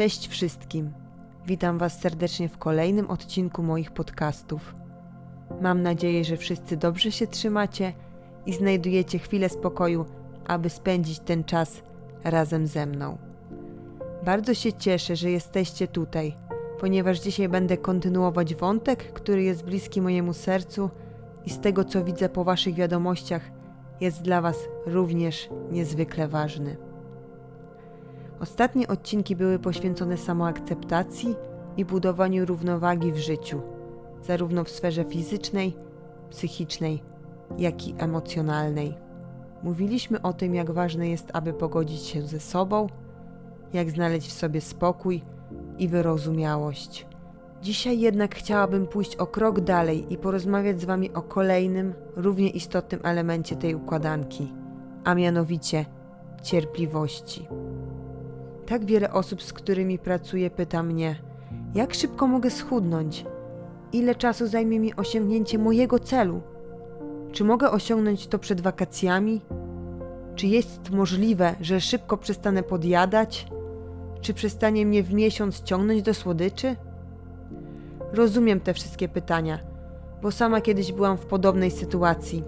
Cześć wszystkim. Witam Was serdecznie w kolejnym odcinku moich podcastów. Mam nadzieję, że wszyscy dobrze się trzymacie i znajdujecie chwilę spokoju, aby spędzić ten czas razem ze mną. Bardzo się cieszę, że jesteście tutaj, ponieważ dzisiaj będę kontynuować wątek, który jest bliski mojemu sercu i z tego co widzę po Waszych wiadomościach, jest dla Was również niezwykle ważny. Ostatnie odcinki były poświęcone samoakceptacji i budowaniu równowagi w życiu, zarówno w sferze fizycznej, psychicznej, jak i emocjonalnej. Mówiliśmy o tym, jak ważne jest, aby pogodzić się ze sobą, jak znaleźć w sobie spokój i wyrozumiałość. Dzisiaj jednak chciałabym pójść o krok dalej i porozmawiać z Wami o kolejnym, równie istotnym elemencie tej układanki, a mianowicie cierpliwości. Tak wiele osób, z którymi pracuję, pyta mnie, jak szybko mogę schudnąć? Ile czasu zajmie mi osiągnięcie mojego celu? Czy mogę osiągnąć to przed wakacjami? Czy jest możliwe, że szybko przestanę podjadać? Czy przestanie mnie w miesiąc ciągnąć do słodyczy? Rozumiem te wszystkie pytania, bo sama kiedyś byłam w podobnej sytuacji.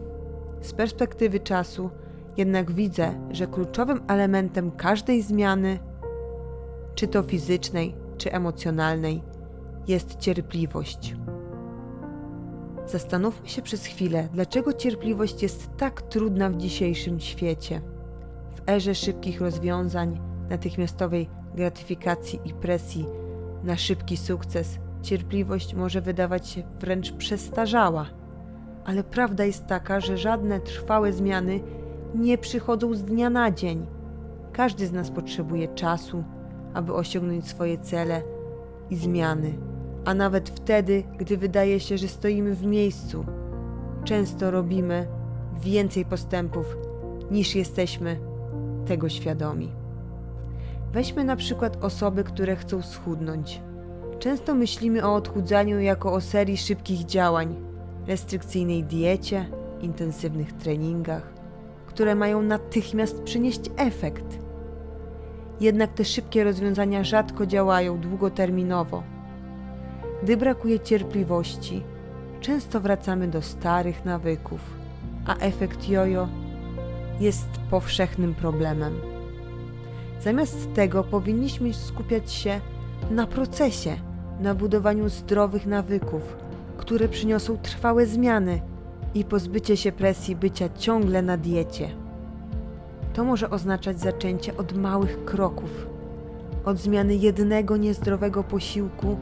Z perspektywy czasu jednak widzę, że kluczowym elementem każdej zmiany, czy to fizycznej, czy emocjonalnej, jest cierpliwość. Zastanówmy się przez chwilę, dlaczego cierpliwość jest tak trudna w dzisiejszym świecie. W erze szybkich rozwiązań, natychmiastowej gratyfikacji i presji na szybki sukces, cierpliwość może wydawać się wręcz przestarzała. Ale prawda jest taka, że żadne trwałe zmiany nie przychodzą z dnia na dzień. Każdy z nas potrzebuje czasu, aby osiągnąć swoje cele i zmiany, a nawet wtedy, gdy wydaje się, że stoimy w miejscu, często robimy więcej postępów niż jesteśmy tego świadomi. Weźmy na przykład osoby, które chcą schudnąć. Często myślimy o odchudzaniu jako o serii szybkich działań, restrykcyjnej diecie, intensywnych treningach, które mają natychmiast przynieść efekt. Jednak te szybkie rozwiązania rzadko działają długoterminowo. Gdy brakuje cierpliwości, często wracamy do starych nawyków, a efekt jojo jest powszechnym problemem. Zamiast tego powinniśmy skupiać się na procesie, na budowaniu zdrowych nawyków, które przyniosą trwałe zmiany i pozbycie się presji bycia ciągle na diecie. To może oznaczać zaczęcie od małych kroków, od zmiany jednego niezdrowego posiłku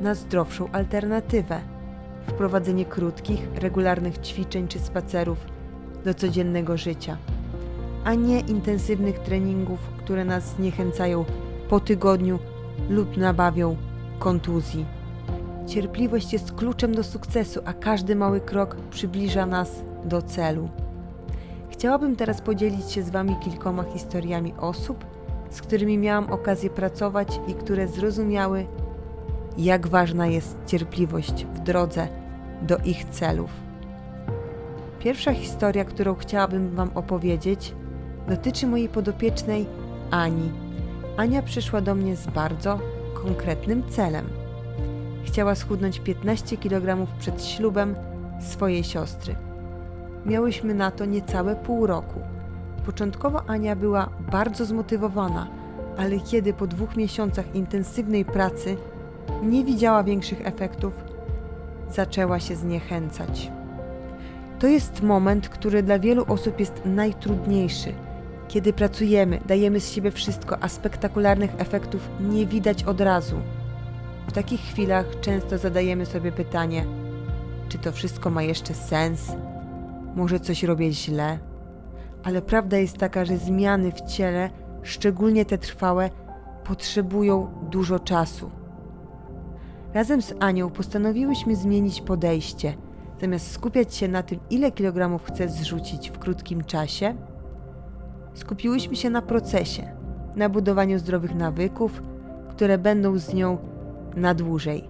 na zdrowszą alternatywę, wprowadzenie krótkich, regularnych ćwiczeń czy spacerów do codziennego życia, a nie intensywnych treningów, które nas zniechęcają po tygodniu lub nabawią kontuzji. Cierpliwość jest kluczem do sukcesu, a każdy mały krok przybliża nas do celu. Chciałabym teraz podzielić się z Wami kilkoma historiami osób, z którymi miałam okazję pracować i które zrozumiały, jak ważna jest cierpliwość w drodze do ich celów. Pierwsza historia, którą chciałabym Wam opowiedzieć, dotyczy mojej podopiecznej Ani. Ania przyszła do mnie z bardzo konkretnym celem. Chciała schudnąć 15 kg przed ślubem swojej siostry. Miałyśmy na to niecałe pół roku. Początkowo Ania była bardzo zmotywowana, ale kiedy po dwóch miesiącach intensywnej pracy nie widziała większych efektów, zaczęła się zniechęcać. To jest moment, który dla wielu osób jest najtrudniejszy. Kiedy pracujemy, dajemy z siebie wszystko, a spektakularnych efektów nie widać od razu. W takich chwilach często zadajemy sobie pytanie: czy to wszystko ma jeszcze sens? Może coś robię źle? Ale prawda jest taka, że zmiany w ciele, szczególnie te trwałe, potrzebują dużo czasu. Razem z Anią postanowiłyśmy zmienić podejście. Zamiast skupiać się na tym, ile kilogramów chcę zrzucić w krótkim czasie, skupiłyśmy się na procesie, na budowaniu zdrowych nawyków, które będą z nią na dłużej.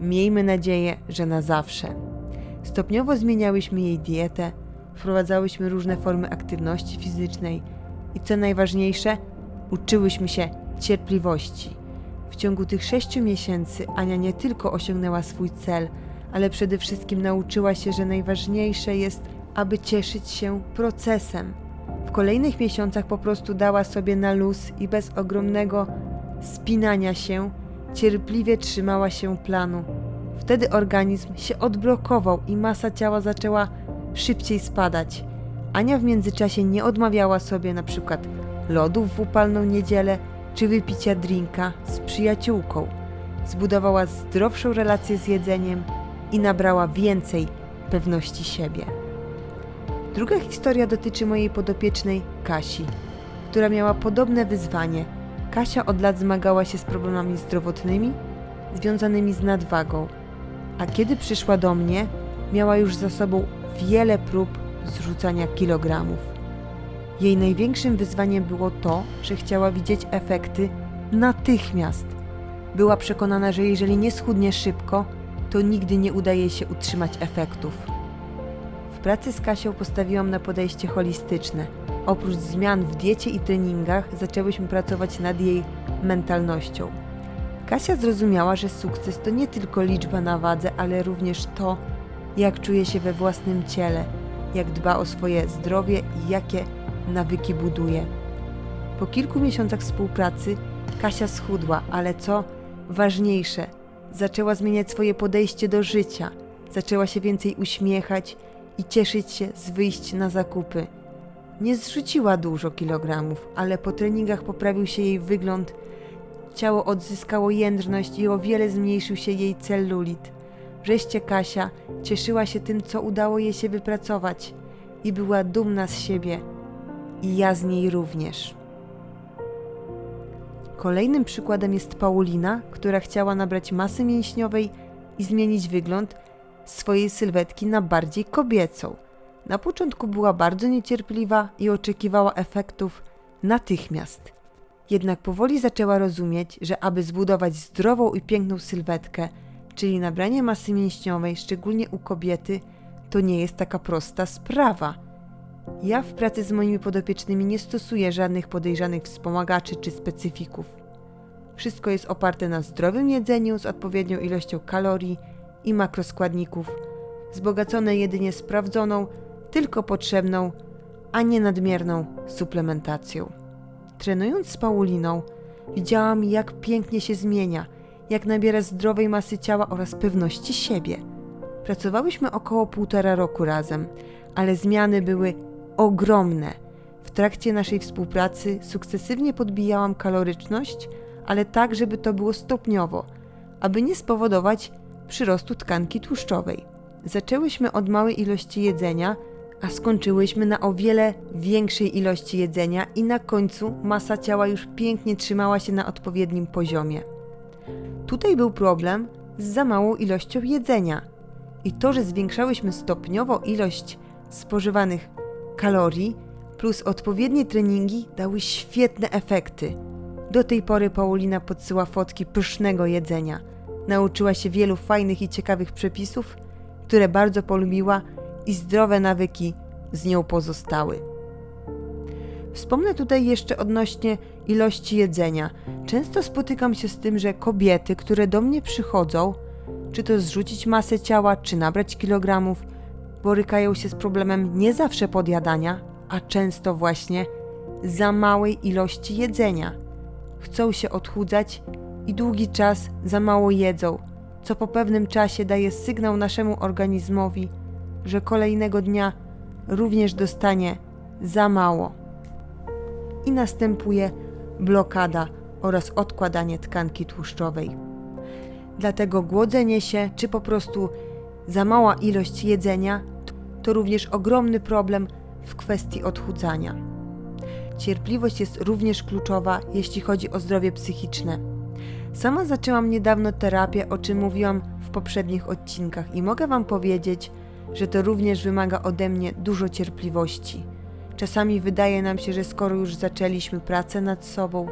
Miejmy nadzieję, że na zawsze. Stopniowo zmieniałyśmy jej dietę, wprowadzałyśmy różne formy aktywności fizycznej i co najważniejsze, uczyłyśmy się cierpliwości. W ciągu tych sześciu miesięcy Ania nie tylko osiągnęła swój cel, ale przede wszystkim nauczyła się, że najważniejsze jest, aby cieszyć się procesem. W kolejnych miesiącach po prostu dała sobie na luz i bez ogromnego spinania się cierpliwie trzymała się planu. Wtedy organizm się odblokował i masa ciała zaczęła szybciej spadać. Ania w międzyczasie nie odmawiała sobie na przykład lodów w upalną niedzielę czy wypicia drinka z przyjaciółką. Zbudowała zdrowszą relację z jedzeniem i nabrała więcej pewności siebie. Druga historia dotyczy mojej podopiecznej Kasi, która miała podobne wyzwanie. Kasia od lat zmagała się z problemami zdrowotnymi związanymi z nadwagą, a kiedy przyszła do mnie, miała już za sobą wiele prób zrzucania kilogramów. Jej największym wyzwaniem było to, że chciała widzieć efekty natychmiast. Była przekonana, że jeżeli nie schudnie szybko, to nigdy nie udaje się utrzymać efektów. W pracy z Kasią postawiłam na podejście holistyczne. Oprócz zmian w diecie i treningach, zaczęłyśmy pracować nad jej mentalnością. Kasia zrozumiała, że sukces to nie tylko liczba na wadze, ale również to, jak czuje się we własnym ciele, jak dba o swoje zdrowie i jakie nawyki buduje. Po kilku miesiącach współpracy Kasia schudła, ale co ważniejsze, zaczęła zmieniać swoje podejście do życia, zaczęła się więcej uśmiechać i cieszyć się z wyjść na zakupy. Nie zrzuciła dużo kilogramów, ale po treningach poprawił się jej wygląd, ciało odzyskało jędrność i o wiele zmniejszył się jej celulit. Wreszcie Kasia cieszyła się tym, co udało jej się wypracować i była dumna z siebie i ja z niej również. Kolejnym przykładem jest Paulina, która chciała nabrać masy mięśniowej i zmienić wygląd swojej sylwetki na bardziej kobiecą. Na początku była bardzo niecierpliwa i oczekiwała efektów natychmiast. Jednak powoli zaczęła rozumieć, że aby zbudować zdrową i piękną sylwetkę, czyli nabranie masy mięśniowej, szczególnie u kobiety, to nie jest taka prosta sprawa. Ja w pracy z moimi podopiecznymi nie stosuję żadnych podejrzanych wspomagaczy czy specyfików. Wszystko jest oparte na zdrowym jedzeniu z odpowiednią ilością kalorii i makroskładników, wzbogacone jedynie sprawdzoną, tylko potrzebną, a nie nadmierną suplementacją. Trenując z Pauliną, widziałam, jak pięknie się zmienia, nabiera zdrowej masy ciała oraz pewności siebie. Pracowałyśmy około półtora roku razem, ale zmiany były ogromne. W trakcie naszej współpracy sukcesywnie podbijałam kaloryczność, ale tak, żeby to było stopniowo, aby nie spowodować przyrostu tkanki tłuszczowej. Zaczęłyśmy od małej ilości jedzenia, a skończyłyśmy na o wiele większej ilości jedzenia i na końcu masa ciała już pięknie trzymała się na odpowiednim poziomie. Tutaj był problem z za małą ilością jedzenia i to, że zwiększałyśmy stopniowo ilość spożywanych kalorii plus odpowiednie treningi dały świetne efekty. Do tej pory Paulina podsyła fotki pysznego jedzenia. Nauczyła się wielu fajnych i ciekawych przepisów, które bardzo polubiła i zdrowe nawyki z nią pozostały. Wspomnę tutaj jeszcze odnośnie ilości jedzenia. Często spotykam się z tym, że kobiety, które do mnie przychodzą, czy to zrzucić masę ciała, czy nabrać kilogramów, borykają się z problemem nie zawsze podjadania, a często właśnie za małej ilości jedzenia. Chcą się odchudzać i długi czas za mało jedzą, co po pewnym czasie daje sygnał naszemu organizmowi, że kolejnego dnia również dostanie za mało. I następuje blokada oraz odkładanie tkanki tłuszczowej. Dlatego głodzenie się, czy po prostu za mała ilość jedzenia, to również ogromny problem w kwestii odchudzania. Cierpliwość jest również kluczowa, jeśli chodzi o zdrowie psychiczne. Sama zaczęłam niedawno terapię, o czym mówiłam w poprzednich odcinkach, i mogę Wam powiedzieć, że to również wymaga ode mnie dużo cierpliwości. Czasami wydaje nam się, że skoro już zaczęliśmy pracę nad sobą,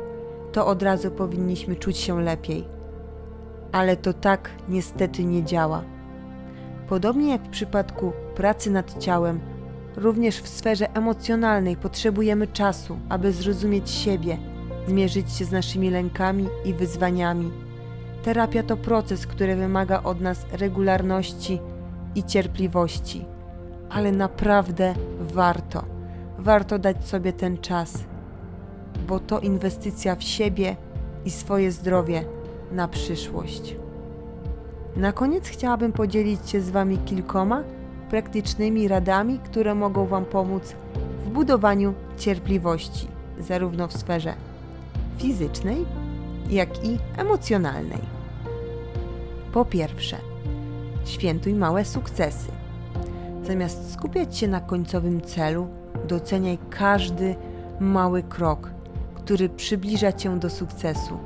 to od razu powinniśmy czuć się lepiej. Ale to tak niestety nie działa. Podobnie jak w przypadku pracy nad ciałem, również w sferze emocjonalnej potrzebujemy czasu, aby zrozumieć siebie zmierzyć się z naszymi lękami i wyzwaniami. Terapia to proces, który wymaga od nas regularności i cierpliwości, ale naprawdę warto. Warto dać sobie ten czas, bo to inwestycja w siebie i swoje zdrowie na przyszłość. Na koniec chciałabym podzielić się z Wami kilkoma praktycznymi radami, które mogą Wam pomóc w budowaniu cierpliwości, zarówno w sferze fizycznej, jak i emocjonalnej. Po pierwsze, świętuj małe sukcesy. Zamiast skupiać się na końcowym celu, doceniaj każdy mały krok, który przybliża Cię do sukcesu.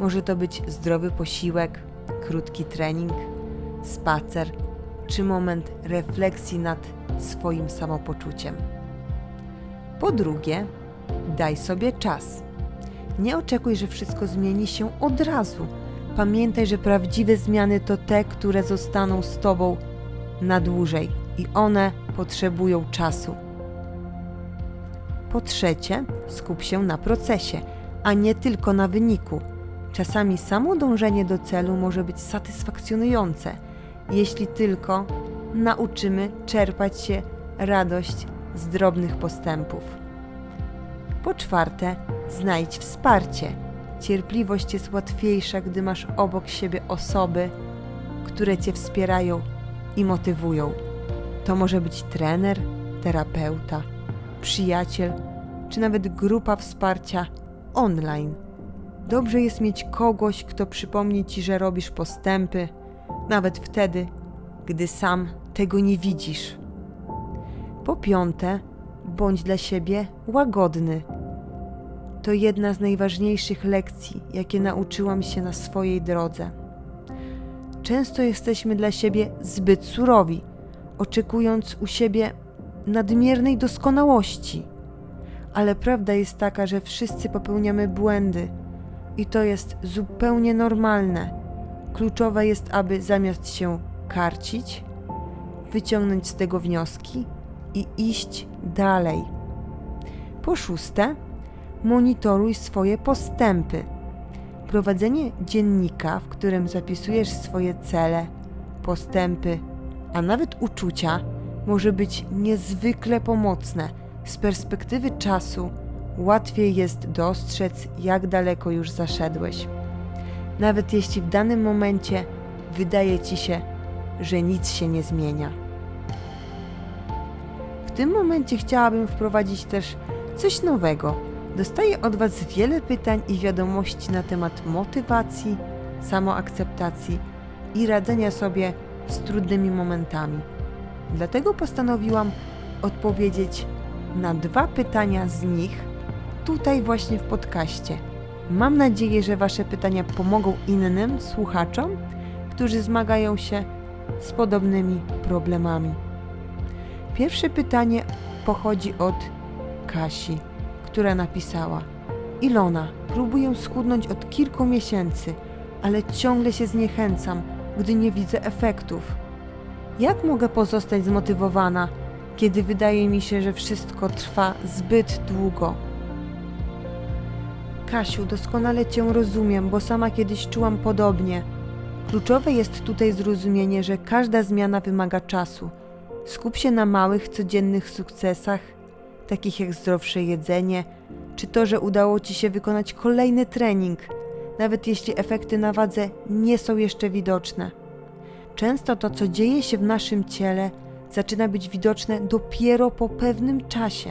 Może to być zdrowy posiłek, krótki trening, spacer czy moment refleksji nad swoim samopoczuciem. Po drugie, daj sobie czas. Nie oczekuj, że wszystko zmieni się od razu. Pamiętaj, że prawdziwe zmiany to te, które zostaną z Tobą na dłużej i one potrzebują czasu. Po trzecie, skup się na procesie, a nie tylko na wyniku. Czasami samo dążenie do celu może być satysfakcjonujące, jeśli tylko nauczymy czerpać się radość z drobnych postępów. Po czwarte, znajdź wsparcie. Cierpliwość jest łatwiejsza, gdy masz obok siebie osoby, które cię wspierają i motywują. To może być trener, terapeuta, przyjaciel, czy nawet grupa wsparcia online. Dobrze jest mieć kogoś, kto przypomni ci, że robisz postępy, nawet wtedy, gdy sam tego nie widzisz. Po piąte, bądź dla siebie łagodny. To jedna z najważniejszych lekcji, jakie nauczyłam się na swojej drodze. Często jesteśmy dla siebie zbyt surowi, oczekując u siebie nadmiernej doskonałości. Ale prawda jest taka, że wszyscy popełniamy błędy i to jest zupełnie normalne. Kluczowe jest, aby zamiast się karcić, wyciągnąć z tego wnioski i iść dalej. Po szóste, monitoruj swoje postępy. Prowadzenie dziennika, w którym zapisujesz swoje cele, postępy, a nawet uczucia, może być niezwykle pomocne. Z perspektywy czasu łatwiej jest dostrzec, jak daleko już zaszedłeś. Nawet jeśli w danym momencie wydaje ci się, że nic się nie zmienia. W tym momencie chciałabym wprowadzić też coś nowego. Dostaję od Was wiele pytań i wiadomości na temat motywacji, samoakceptacji i radzenia sobie z trudnymi momentami. Dlatego postanowiłam odpowiedzieć na dwa pytania z nich tutaj właśnie w podcaście. Mam nadzieję, że Wasze pytania pomogą innym słuchaczom, którzy zmagają się z podobnymi problemami. Pierwsze pytanie pochodzi od Kasi, która napisała: Ilona, próbuję schudnąć od kilku miesięcy, ale ciągle się zniechęcam, gdy nie widzę efektów. Jak mogę pozostać zmotywowana, kiedy wydaje mi się, że wszystko trwa zbyt długo? Kasiu, doskonale Cię rozumiem, bo sama kiedyś czułam podobnie. Kluczowe jest tutaj zrozumienie, że każda zmiana wymaga czasu. Skup się na małych, codziennych sukcesach, takich jak zdrowsze jedzenie, czy to, że udało Ci się wykonać kolejny trening, nawet jeśli efekty na wadze nie są jeszcze widoczne. Często to, co dzieje się w naszym ciele, zaczyna być widoczne dopiero po pewnym czasie.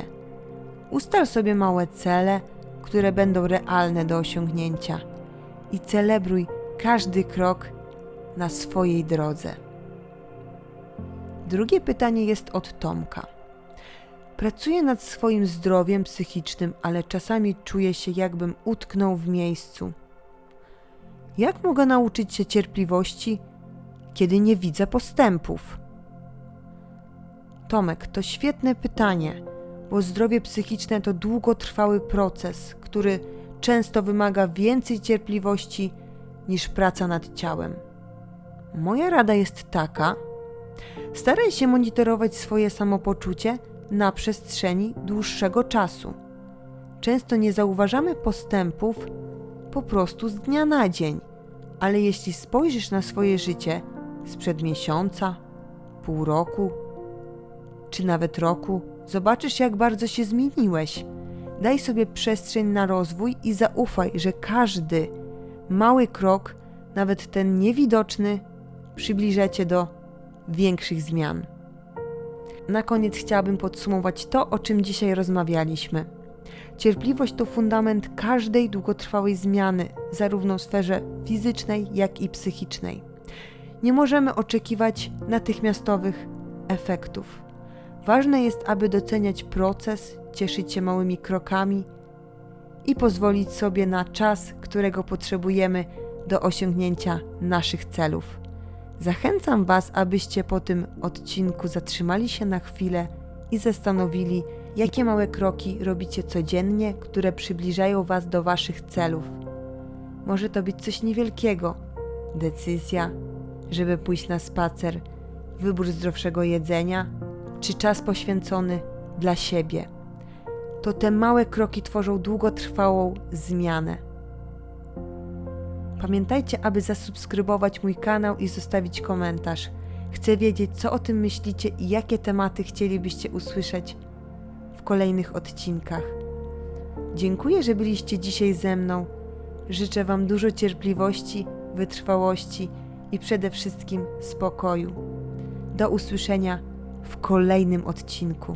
Ustal sobie małe cele, które będą realne do osiągnięcia i celebruj każdy krok na swojej drodze. Drugie pytanie jest od Tomka. Pracuję nad swoim zdrowiem psychicznym, ale czasami czuję się, jakbym utknął w miejscu. Jak mogę nauczyć się cierpliwości, kiedy nie widzę postępów? Tomek, to świetne pytanie, bo zdrowie psychiczne to długotrwały proces, który często wymaga więcej cierpliwości niż praca nad ciałem. Moja rada jest taka: staraj się monitorować swoje samopoczucie na przestrzeni dłuższego czasu. często nie zauważamy postępów po prostu z dnia na dzień. Ale jeśli spojrzysz na swoje życie sprzed miesiąca, pół roku, czy nawet roku, zobaczysz, jak bardzo się zmieniłeś. Daj sobie przestrzeń na rozwój i zaufaj, że każdy mały krok, nawet ten niewidoczny, przybliża cię do większych zmian. Na koniec chciałabym podsumować to, o czym dzisiaj rozmawialiśmy. Cierpliwość to fundament każdej długotrwałej zmiany, zarówno w sferze fizycznej, jak i psychicznej. Nie możemy oczekiwać natychmiastowych efektów. Ważne jest, aby doceniać proces, cieszyć się małymi krokami i pozwolić sobie na czas, którego potrzebujemy do osiągnięcia naszych celów. Zachęcam Was, abyście po tym odcinku zatrzymali się na chwilę i zastanowili, jakie małe kroki robicie codziennie, które przybliżają Was do Waszych celów. Może to być coś niewielkiego decyzja, żeby pójść na spacer, wybór zdrowszego jedzenia, czy czas poświęcony dla siebie. To te małe kroki tworzą długotrwałą zmianę. Pamiętajcie, aby zasubskrybować mój kanał i zostawić komentarz. Chcę wiedzieć, co o tym myślicie i jakie tematy chcielibyście usłyszeć w kolejnych odcinkach. Dziękuję, że byliście dzisiaj ze mną. Życzę Wam dużo cierpliwości, wytrwałości i przede wszystkim spokoju. Do usłyszenia w kolejnym odcinku.